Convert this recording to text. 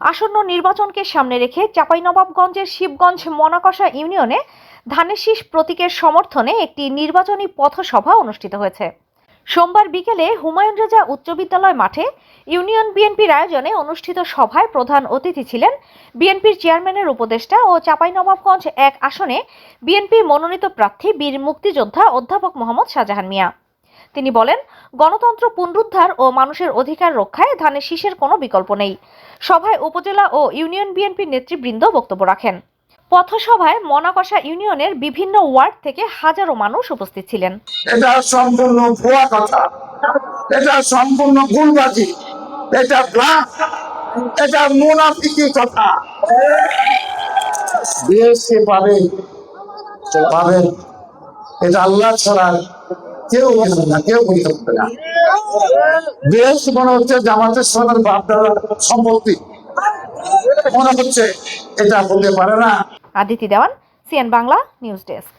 আসন্ন নির্বাচনকে সামনে রেখে চাঁপাইনবাবগঞ্জের শিবগঞ্জ মনাকষা ইউনিয়নে ধানের শীষ প্রতীকের সমর্থনে একটি নির্বাচনী পথসভা অনুষ্ঠিত হয়েছে। সোমবার বিকেলে হুমায়ুন রেজা উচ্চ বিদ্যালয় মাঠে ইউনিয়ন বিএনপির আয়োজনে অনুষ্ঠিত সভায় প্রধান অতিথি ছিলেন বিএনপির চেয়ারম্যানের উপদেষ্টা ও চাঁপাইনবাবগঞ্জ এক আসনে বিএনপি মনোনীত প্রার্থী বীর মুক্তিযোদ্ধা অধ্যাপক মোহাম্মদ শাহজাহান মিয়া। তিনি বলেন, গণতন্ত্র পুনরুদ্ধার ও মানুষের অধিকার রক্ষায় ধানের শীষের কোনো বিকল্প নেই। সভায় উপজেলা ও ইউনিয়ন বিএনপির নেতৃবৃন্দ বক্তব্য রাখেন। পথসভায় মনাকষা ইউনিয়নের বিভিন্ন ওয়ার্ড থেকে হাজারো মানুষ উপস্থিত ছিলেন। এটা সম্পূর্ণ ভুয়া কথা। এটা সম্পূর্ণ ভুলবাজি। এটা এটা মুনাফিকি কথা। বিএসসি পাবে। পাবেন এটা আল্লাহ ছাড়া কেউ না, কেউ বলতে পারবে না। বিএসসি মনে হচ্ছে জামাতের সঙ্গে বাপদাদার সম্পত্তি। মনে হচ্ছে এটা বলতে পারে না। Aditi Dewan, CN Bangla, news desk.